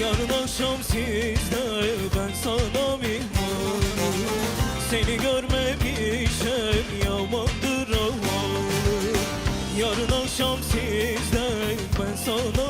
Yarın akşam sizde ben sana mihmanım Seni görmemişem yamandır ahvalım Yarın akşam sizde ben sana